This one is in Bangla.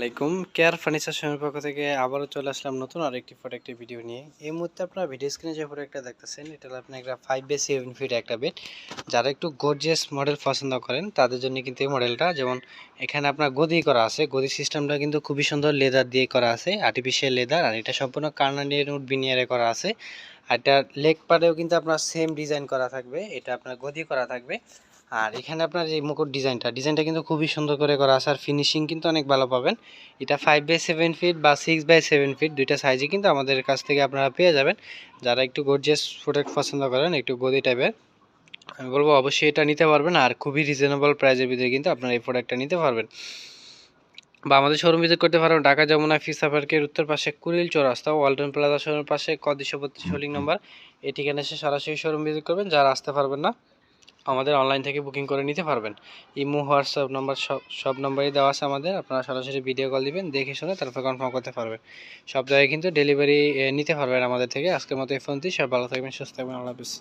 আলাইকুম। কেয়ার ফার্নিচার শোরুমের পক্ষ থেকে আবারও চলে আসলাম নতুন আর একটি ভিডিও নিয়ে। এই মুহূর্তে আপনারা ভিডিও স্ক্রিনে যে প্রোডাক্টটা দেখতেছেন, এটা হলো আপনার একটা ফাইভ বাই সেভেন ফিট একটা বেড যারা একটু গর্জিয়াস মডেল পছন্দ করেন, তাদের জন্য কিন্তু এই মডেলটা যেমন এখানে আপনার গদি করা আছে, গদি সিস্টেমটা কিন্তু খুবই সুন্দর লেদার দিয়ে করা আছে আর্টিফিশিয়াল লেদার আর এটা সম্পূর্ণ কার্নানিয়ার উড বিনিয়ারে করা আছে। এটা লেগ পারেও কিন্তু আপনার সেম ডিজাইন করা থাকবে, এটা আপনার গদি করা থাকবে। আর এখানে আপনার এই মুকুট ডিজাইনটা ডিজাইনটা কিন্তু খুবই সুন্দর করে করা আছে, আর ফিনিশিং কিন্তু অনেক ভালো পাবেন। এটা ফাইভ বাই সেভেন ফিট বা সিক্স বাই সেভেন ফিট দুইটা সাইজে কিন্তু আমাদের কাছ থেকে আপনারা পেয়ে যাবেন। যারা একটু গর্জিয়াস প্রোডাক্ট পছন্দ করেন, একটু গদি টাইপের আমি বলব অবশ্যই এটা নিতে পারবেন, আর খুবই রিজনেবল প্রাইসের ভিতরে কিন্তু আপনারা এই প্রোডাক্টটা নিতে পারবেন। বা আমাদের শোরুম ভিজিট করতে পারবেন ঢাকা, যমুনা ফিসা পার্কের উত্তর পাশে কুড়িল চৌরাস্তা ওয়ালটন প্লাজা শোরুমের পাশে কদিশো বত্রিশ হোল্ডিং নম্বর এই ঠিকানা এসে সরাসরি শোরুম ভিজিট করবেন। যারা আসতে পারবেন না, আমাদের অনলাইন থেকে বুকিং করে নিতে পারবেন। ইমো হোয়াটসঅ্যাপ নাম্বার সব সব নাম্বারই দেওয়া আছে আমাদের। আপনারা সরাসরি ভিডিও কল দিবেন, দেখে শুনে তারপর কনফার্ম করতে পারবেন। সব জায়গায় কিন্তু ডেলিভারি নিতে পারবেন আমাদের থেকে। আজকের মতো এই ফোনটি সব ভালো থাকবেন, সুস্থ থাকবেন। আল্লাহ হাফিজ।